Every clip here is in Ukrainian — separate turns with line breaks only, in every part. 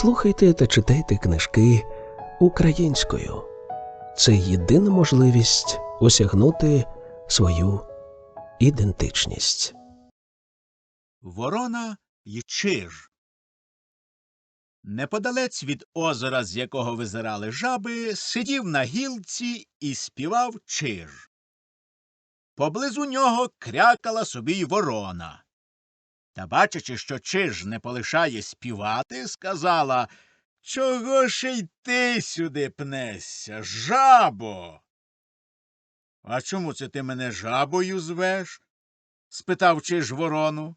Слухайте та читайте книжки українською. Це єдина можливість осягнути свою ідентичність.
Ворона й чиж. Неподалець від озера, з якого визирали жаби, сидів на гілці і співав чиж. Поблизу нього крякала собі й ворона. Та, бачачи, що чиж не полишає співати, сказала Чого ж й ти сюди пнешся, жабо? А чому це ти мене жабою звеш? спитав чиж ворону.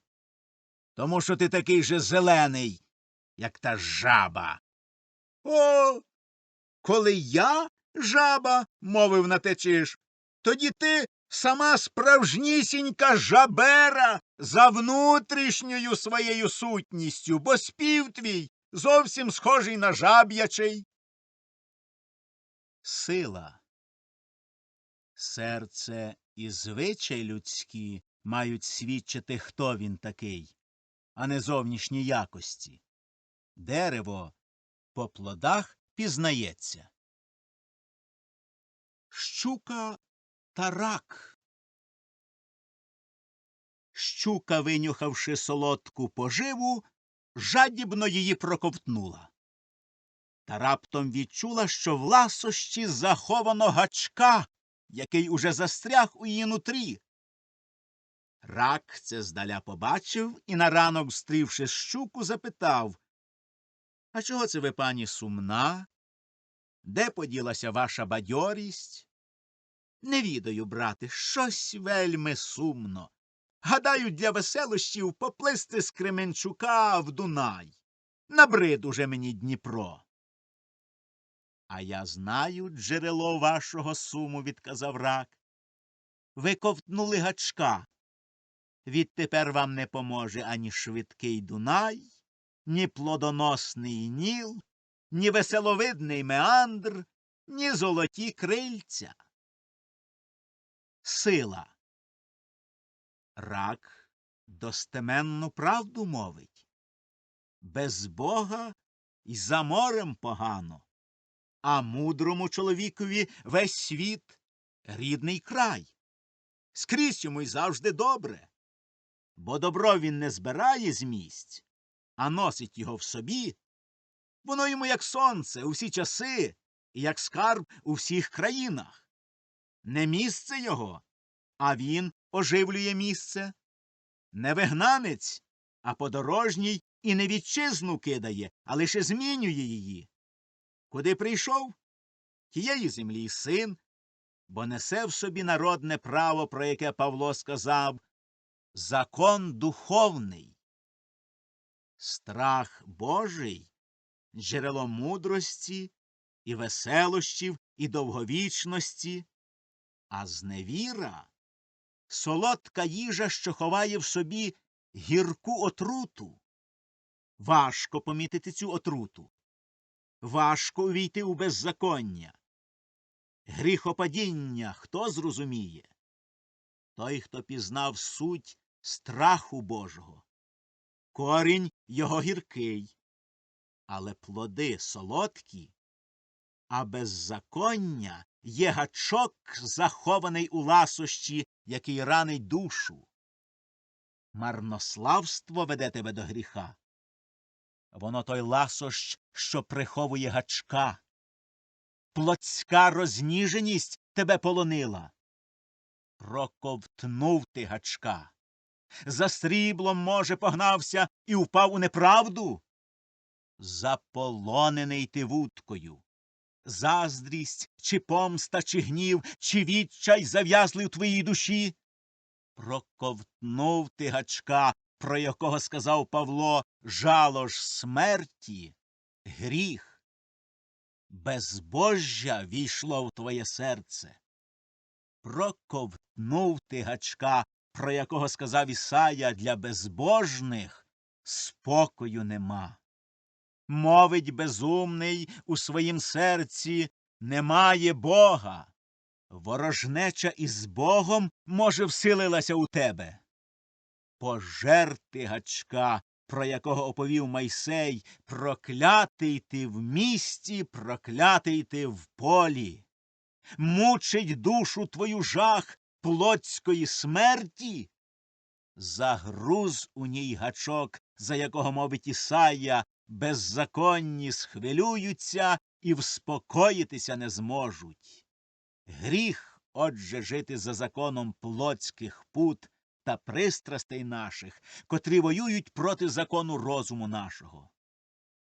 Тому що ти такий же зелений, як та жаба. О, коли я жаба, мовив на те чиж, тоді ти сама справжнісінька жабера за внутрішньою своєю сутністю, бо спів твій зовсім схожий на жаб'ячий. Сила. Серце і звичай людські мають свідчити, хто він такий, а не зовнішні якості. Дерево по плодах пізнається. Щука та рак. Щука, винюхавши солодку поживу, жадібно її проковтнула. Та раптом відчула, що в ласощі заховано гачка, який уже застряг у її нутрі. Рак це здаля побачив і на ранок, встрівши щуку, запитав А чого це ви, пані, сумна? Де поділася ваша бадьорість? Не відаю, брате, щось вельми сумно. Гадаю, для веселощів поплисти з Кременчука в Дунай. Набрид уже мені Дніпро. А я знаю джерело вашого суму, відказав рак. Ви ковтнули гачка. Відтепер вам не поможе ані швидкий Дунай, ні плодоносний Ніл, ні веселовидний меандр, ні золоті крильця. Сила. Рак достеменну правду мовить. Без Бога й за морем погано, а мудрому чоловікові весь світ рідний край. Скрізь йому й завжди добре бо добро він не збирає з місць, а носить його в собі. Воно йому як сонце у всі часи і як скарб у всіх країнах. Не місце його, а він оживлює місце. Не вигнанець, а подорожній і не вітчизну кидає, а лише змінює її. Куди прийшов? Тієї землі син, бо несе в собі народне право, про яке Павло сказав закон духовний. Страх Божий джерело мудрості і веселощів, і довговічності, а зневіра солодка їжа, що ховає в собі гірку отруту. Важко помітити цю отруту. Важко увійти у беззаконня. Гріхопадіння хто зрозуміє? Той, хто пізнав суть страху Божого. Корінь його гіркий, але плоди солодкі, а беззаконня є гачок, захований у ласощі, який ранить душу. Марнославство веде тебе до гріха. Воно той ласощ, що приховує гачка. Плотська розніженість тебе полонила. Проковтнув ти гачка за сріблом, може, погнався і впав у неправду? Заполонений ти вудкою. Заздрість, чи помста, чи гнів, чи відчай зав'язли в твоїй душі. Проковтнув ти гачка, про якого сказав Павло жало ж смерті, гріх. Безбожжя війшло в твоє серце. Проковтнув ти гачка, про якого сказав Ісая для безбожних спокою нема. Мовить безумний у своїм серці немає Бога. Ворожнеча із Богом, може, всилилася у тебе. Пожерти гачка, про якого оповів Майсей, проклятий ти в місті, проклятий ти в полі. Мучить душу твою жах плотської смерті. Загруз у ній гачок, за якого, мовить Ісая, беззаконні схвилюються і вспокоїтися не зможуть. Гріх, отже, жити за законом плотських пут та пристрастей наших, котрі воюють проти закону розуму нашого.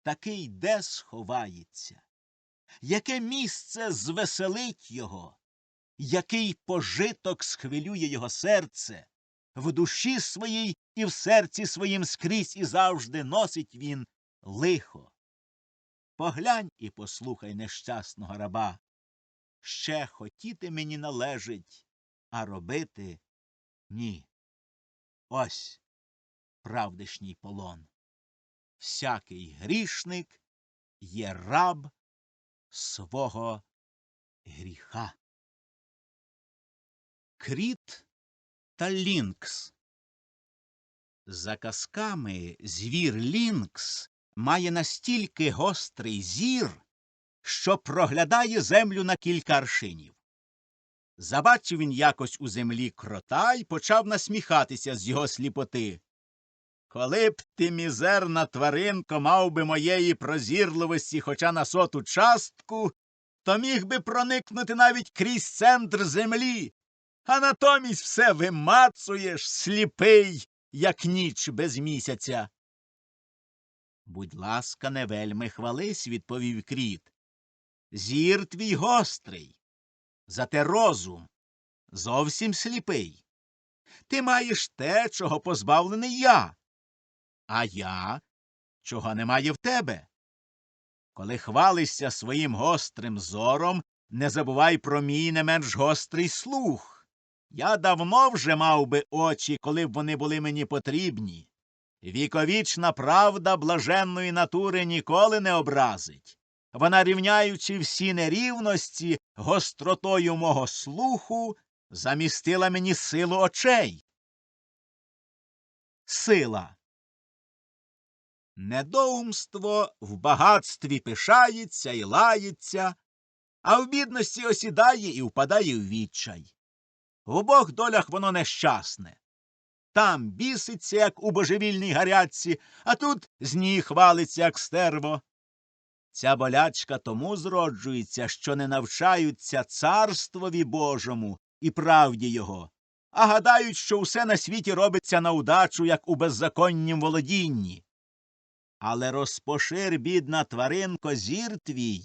Такий де сховається? Яке місце звеселить його? Який пожиток схвилює його серце? В душі своїй і в серці своїм скрізь і завжди носить він лихо. Поглянь і послухай нещасного раба. Ще хотіти мені належить, а робити ні. Ось правдишній полон. Всякий грішник є раб свого гріха. Кріт та Лінкс. За казками звір Лінкс має настільки гострий зір, що проглядає землю на кілька аршинів. Забачив він якось у землі крота й почав насміхатися з його сліпоти. Коли б ти, мізерна тваринко, мав би моєї прозірливості хоча на соту частку, то міг би проникнути навіть крізь центр землі, а натомість все вимацуєш, сліпий, як ніч без місяця. Будь ласка, не вельми хвались, відповів кріт. Зір твій гострий, зате розум зовсім сліпий. Ти маєш те, чого позбавлений я, а я, чого немає в тебе. Коли хвалишся своїм гострим зором, не забувай про мій не менш гострий слух. Я давно вже мав би очі, коли б вони були мені потрібні. Віковічна правда блаженної натури ніколи не образить. Вона, рівняючи всі нерівності гостротою мого слуху, замістила мені силу очей. Сила. Недоумство в багатстві пишається і лається, а в бідності осідає і впадає в відчай. В обох долях воно нещасне. Там біситься, як у божевільній гарячці, а тут з ній хвалиться, як стерво. Ця болячка тому зроджується, що не навчаються царствові Божому і правді його, а гадають, що все на світі робиться на удачу, як у беззаконнім володінні. Але розпошир, бідна тваринко, зір твій,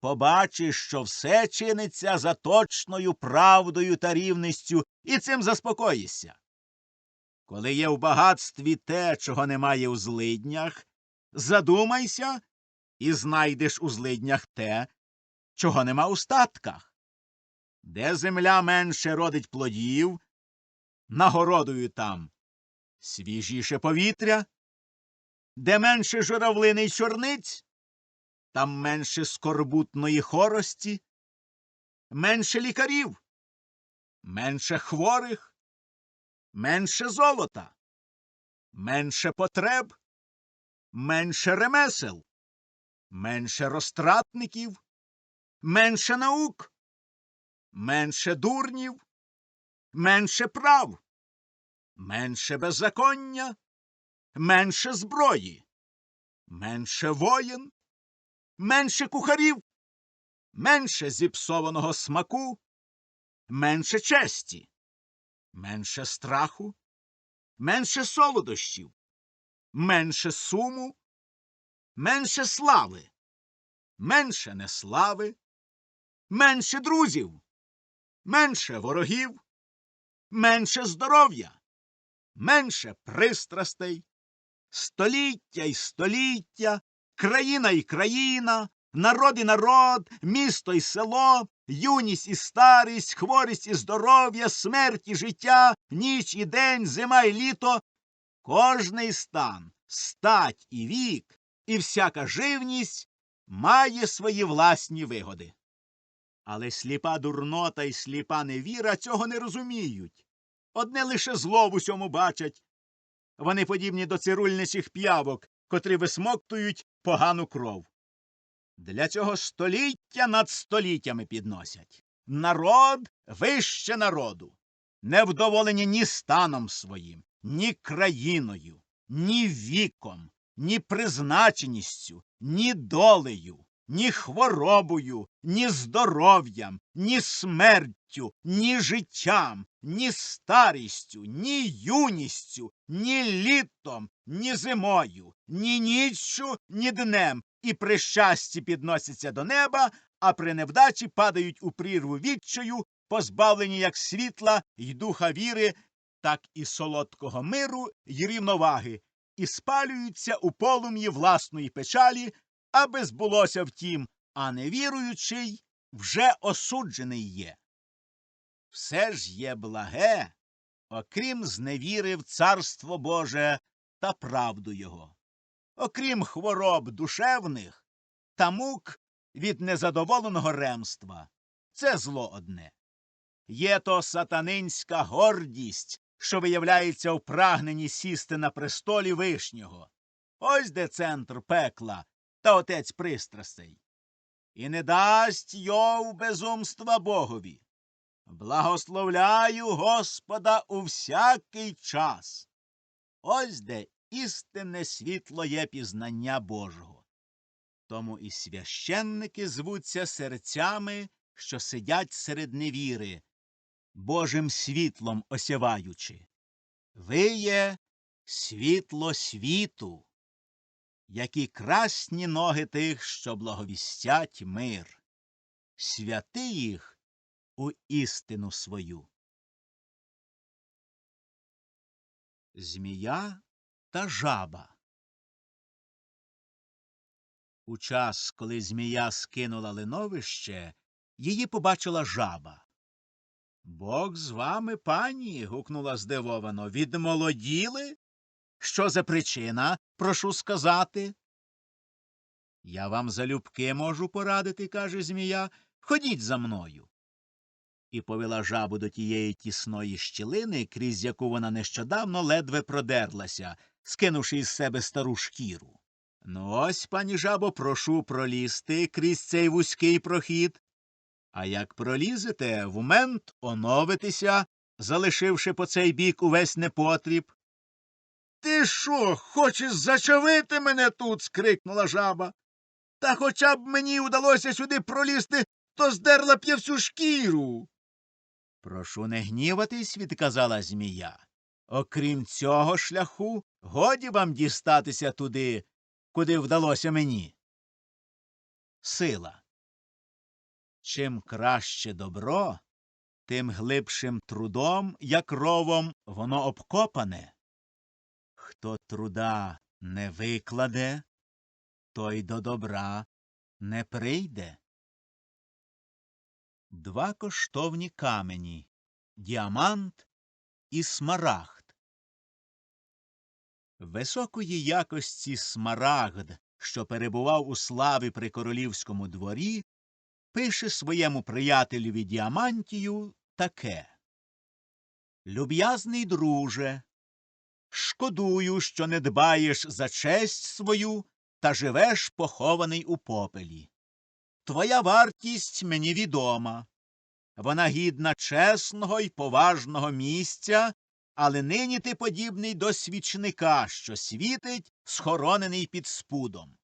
побачиш, що все чиниться за точною правдою та рівністю, і цим заспокоїшся. Коли є в багатстві те, чого немає у злиднях, задумайся і знайдеш у злиднях те, чого нема у статках. Де земля менше родить плодів, нагородою там свіжіше повітря, де менше журавлини й чорниць, там менше скорбутної хорості, менше лікарів, менше хворих, менше золота, менше потреб, менше ремесел, менше розтратників, менше наук, менше дурнів, менше прав, менше беззаконня, менше зброї, менше воїн, менше кухарів, менше зіпсованого смаку, менше честі, менше страху, менше солодощів, менше суму, менше слави, менше неслави, менше друзів, менше ворогів, менше здоров'я, менше пристрастей, століття й століття, країна й країна, народ і народ, місто й село, юність і старість, хворість і здоров'я, смерть і життя, ніч і день, зима і літо. Кожний стан, стать і вік, і всяка живність має свої власні вигоди. Але сліпа дурнота і сліпа невіра цього не розуміють. Одне лише зло в усьому бачать. Вони подібні до цирульничих п'явок, котрі висмоктують погану кров. Для цього століття над століттями підносять. Народ вище народу, невдоволені ні станом своїм, ні країною, ні віком, ні призначеністю, ні долею, ні хворобою, ні здоров'ям, ні смертю, ні життям, ні старістю, ні юністю, ні літом, ні зимою, ні ніччю, ні днем, і при щасті підносяться до неба, а при невдачі падають у прірву відчаю, позбавлені як світла й духа віри, так і солодкого миру й рівноваги, і спалюються у полум'ї власної печалі, аби збулося втім, а невіруючий вже осуджений є. Все ж є благе, окрім зневіри в царство Боже та правду його, окрім хвороб душевних та мук від незадоволеного ремства. Це зло одне. Є то сатанинська гордість, що виявляється в прагненні сісти на престолі вишнього. Ось де центр пекла та отець пристрастей. І не дасть йов безумства Богові. Благословляю Господа у всякий час. Ось де істинне світло є пізнання Божого. Тому і священники звуться серцями, що сидять серед невіри, Божим світлом осяваючи. Ви є світло світу, які красні ноги тих, що благовістять мир. Святи їх у істину свою. Змія та жаба. У час, коли змія скинула линовище, її побачила жаба. Бог з вами, пані. гукнула здивовано. Відмолоділи? Що за причина, прошу сказати? Я вам залюбки можу порадити, каже змія. Ходіть за мною. І повела жабу до тієї тісної щілини, крізь яку вона нещодавно ледве продерлася, скинувши із себе стару шкіру. Ну ось, пані жабо, прошу пролізти крізь цей вузький прохід. А як пролізете, в мент оновитися, залишивши по цей бік увесь непотріб. Ти що, хочеш зачавити мене тут? скрикнула жаба. Та хоча б мені удалося сюди пролізти, то здерла б я всю шкіру. Прошу не гніватись, відказала змія. Окрім цього шляху, годі вам дістатися туди, куди вдалося мені. Сила. Чим краще добро, тим глибшим трудом, як ровом, воно обкопане. Хто труда не викладе, той до добра не прийде. Два коштовні камені діамант і смарагд. Високої якості смарагд, що перебував у славі при королівському дворі, пише своєму приятелеві діамантію таке Люб'язний друже, шкодую, що не дбаєш за честь свою та живеш похований у попелі. Твоя вартість мені відома. Вона гідна чесного й поважного місця, але нині ти подібний до свічника, що світить, схоронений під спудом.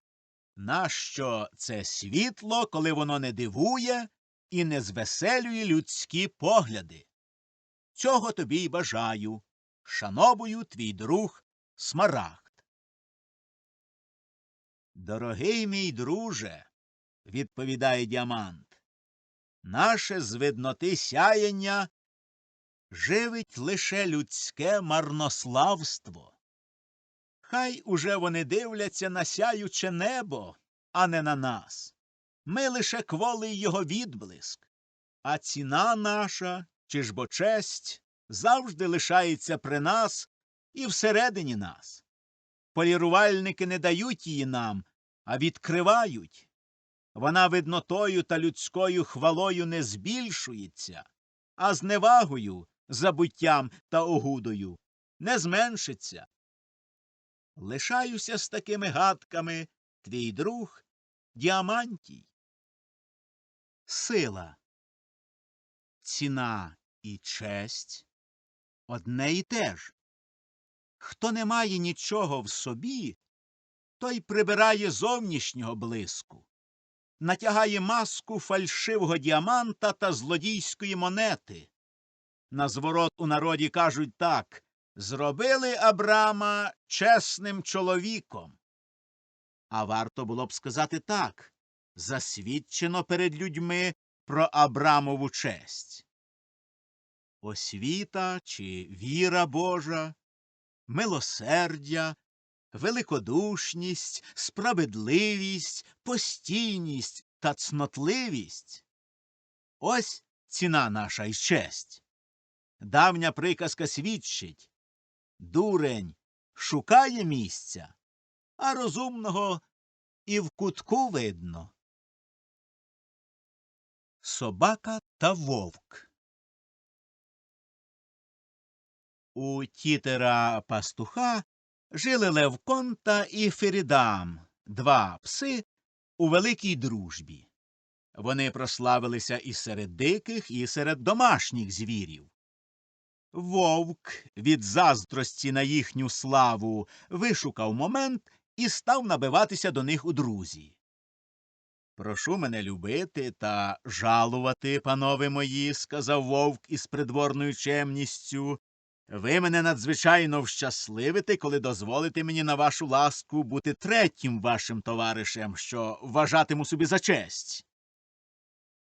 Нащо це світло, коли воно не дивує і не звеселює людські погляди? Цього тобі й бажаю. Шановую твій друг Смарагд. Дорогий мій друже, відповідає діамант, наше з видноти сяєння живить лише людське марнославство. Хай уже вони дивляться на сяюче небо, а не на нас. Ми лише кволий його відблиск, а ціна наша, чи ж бо честь, завжди лишається при нас і всередині нас. Полірувальники не дають її нам, а відкривають. Вона виднотою та людською хвалою не збільшується, а зневагою, забуттям та огудою не зменшиться. Лишаюся з такими гадками, твій друг Діамантій. Сила, ціна і честь одне і те ж. Хто не має нічого в собі, той прибирає зовнішнього блиску, натягає маску фальшивого діаманта та злодійської монети. На зворот у народі кажуть так зробили Абрама чесним чоловіком. А варто було б сказати так засвідчено перед людьми про Абрамову честь. Освіта чи віра Божа, милосердя, великодушність, справедливість, постійність та цнотливість. Ось ціна наша й честь. Давня приказка свідчить дурень шукає місця, а розумного і в кутку видно. Собака та вовк У тітера пастуха жили Левконта і Ферідам, два пси у великій дружбі. Вони прославилися і серед диких, і серед домашніх звірів. Вовк від заздрості на їхню славу вишукав момент і став набиватися до них у друзі. Прошу мене любити та жалувати, панове мої, сказав вовк із придворною чемністю. Ви мене надзвичайно вщасливите, коли дозволите мені на вашу ласку бути третім вашим товаришем, що вважатиму собі за честь.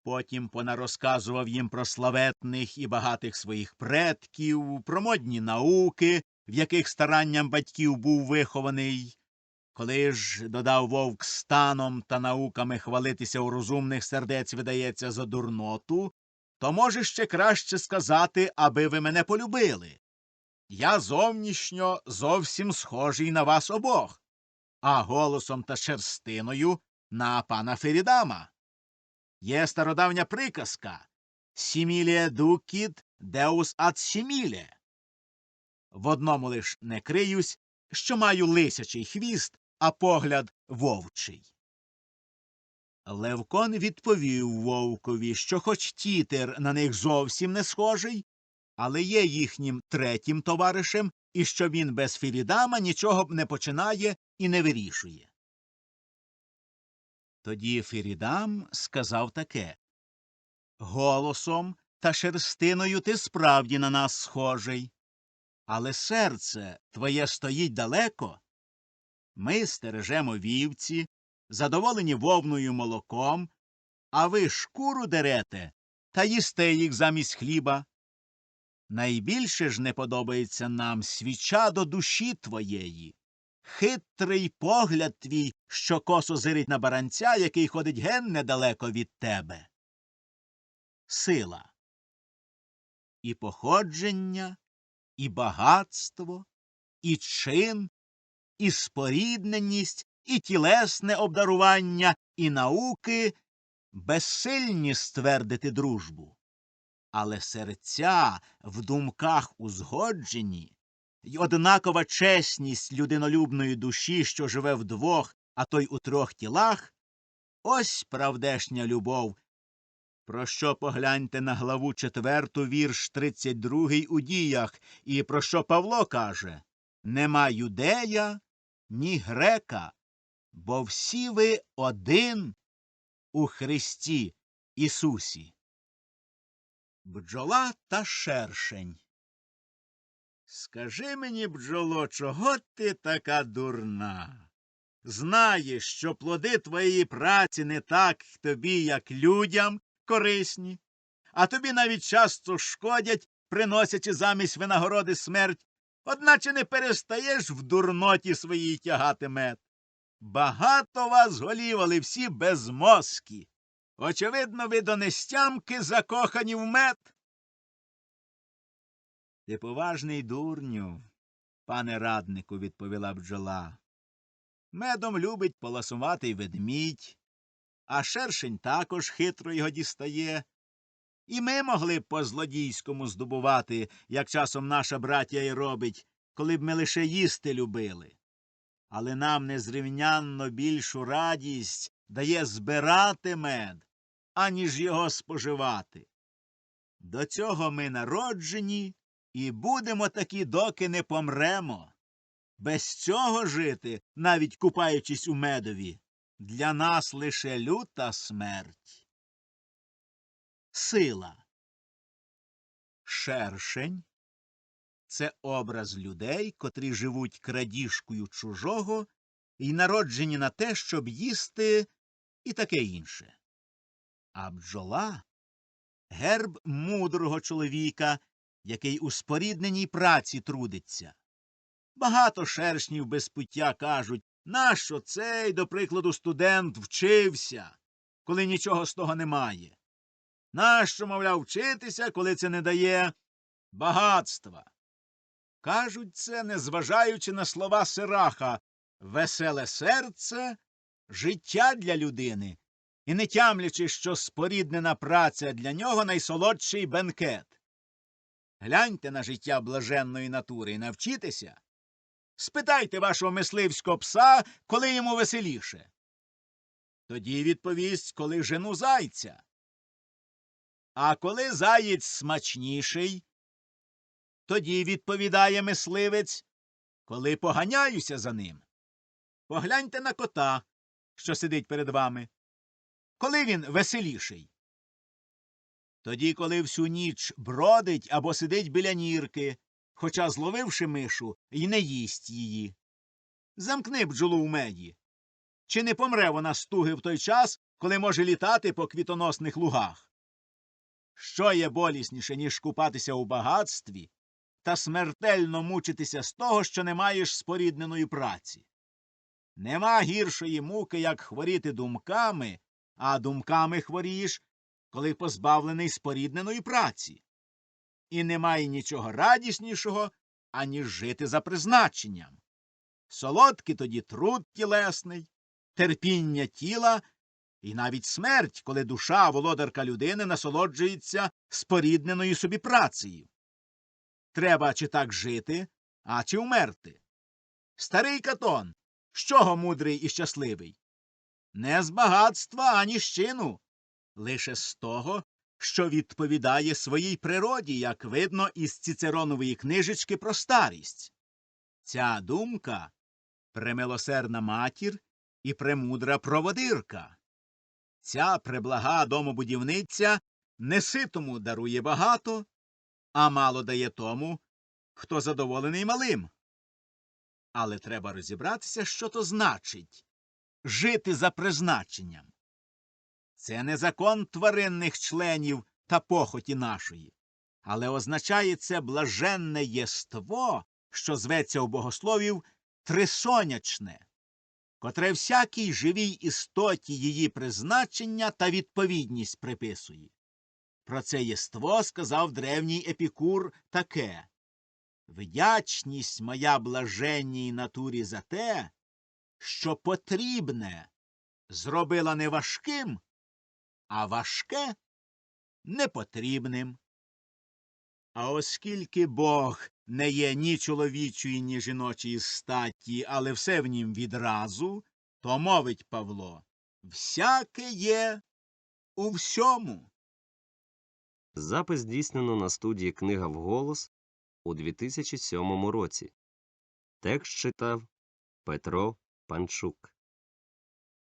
Потім понарозказував їм про славетних і багатих своїх предків, про модні науки, в яких старанням батьків був вихований. Коли ж, додав вовк, станом та науками хвалитися у розумних сердець видається за дурноту, то може ще краще сказати, аби ви мене полюбили. Я зовнішньо зовсім схожий на вас обох, а голосом та шерстиною на пана Ферідама. Є стародавня приказка Сімілє дукіт деус ад сімілє. В одному лиш не криюсь, що маю лисячий хвіст, а погляд вовчий. Левкон відповів вовкові, що хоч тітер на них зовсім не схожий, але є їхнім третім товаришем, і що він без Філідама нічого б не починає і не вирішує. Тоді Фірідам сказав таке Голосом та шерстиною ти справді на нас схожий, але серце твоє стоїть далеко. Ми стережемо вівці, задоволені вовною молоком, а ви шкуру дерете та їсте їх замість хліба. Найбільше ж не подобається нам свіча до душі твоєї, хитрий погляд твій, що косо зирить на баранця, який ходить ген недалеко від тебе. Сила. І походження, і багатство, і чин, і спорідненість, і тілесне обдарування, і науки безсильні ствердити дружбу. Але серця в думках узгоджені, й однакова чесність людинолюбної душі, що живе вдвох, а то й у трьох тілах, ось правдешня любов. Про що погляньте на главу четверту, вірш тридцять другий у діях, і про що Павло каже Нема юдея, ні грека, бо всі ви один у Христі Ісусі. Бджола та шершень. Скажи мені, бджоло, чого ти така дурна? Знаєш, що плоди твоєї праці не так тобі, як людям, корисні, а тобі навіть часто шкодять, приносячи замість винагороди смерть, одначе не перестаєш в дурноті своїй тягати мед. Багато вас голів, але всі безмозкі. Очевидно, ви до нестямки закохані в мед. Ти поважний дурню, пане раднику, відповіла бджола. Медом любить поласувати й ведмідь, а шершень також хитро його дістає. І ми могли б по злодійському здобувати, як часом наша братія й робить, коли б ми лише їсти любили. але нам незрівнянно більшу радість дає збирати мед, аніж його споживати. До цього ми народжені і будемо такі, доки не помремо. Без цього жити, навіть купаючись у медові, для нас лише люта смерть. Сила. Шершень це образ людей, котрі живуть крадіжкою чужого і народжені на те, щоб їсти і таке інше. А бджола герб мудрого чоловіка, який у спорідненій праці трудиться. Багато шершнів без пуття кажуть, нащо цей, до прикладу, студент вчився, коли нічого з того немає. Нащо, мовляв, вчитися, коли це не дає багатства? Кажуть це, незважаючи на слова Сираха веселе серце, життя для людини, і не тямлячи, що споріднена праця для нього найсолодший бенкет. Гляньте на життя блаженної натури і навчітеся. Спитайте вашого мисливського пса, коли йому веселіше. Тоді відповість, коли жену зайця. А коли заєць смачніший, тоді відповідає мисливець, коли поганяюся за ним. Погляньте на кота, що сидить перед вами. Коли він веселіший? Тоді, коли всю ніч бродить або сидить біля нірки, хоча, зловивши мишу, й не їсть її. Замкни бджолу в меді. Чи не помре вона з туги в той час, коли може літати по квітоносних лугах? Що є болісніше, ніж купатися у багатстві та смертельно мучитися з того, що не маєш спорідненої праці? Нема гіршої муки, як хворіти думками, а думками хворієш, коли позбавлений спорідненої праці. І немає нічого радіснішого, аніж жити за призначенням. Солодкий тоді труд тілесний, терпіння тіла і навіть смерть, коли душа, володарка людини, насолоджується спорідненою собі працею. Треба чи так жити, а чи вмерти. Старий Катон, з чого мудрий і щасливий? Не з багатства ані з чину, лише з того, що відповідає своїй природі, як видно із Цицеронової книжечки про старість. Ця думка премилосердна матір і премудра проводирка. Ця преблага домобудівниця неситому дарує багато, а мало дає тому, хто задоволений малим. Але треба розібратися, що то значить жити за призначенням. Це не закон тваринних членів та похоті нашої, але означає це блаженне єство, що зветься у богословів трисонячне, котре всякій живій істоті її призначення та відповідність приписує. Про це єство сказав древній епікур таке Вдячність моя блаженній натурі за те, що потрібне зробила не важким, а важке непотрібним. А оскільки Бог не є ні чоловічої, ні жіночої статі, але все в нім відразу, то мовить Павло всяке є у всьому.
Запис здійснено на студії Книга вголос у 2007 році. Текст читав Петро Панчук.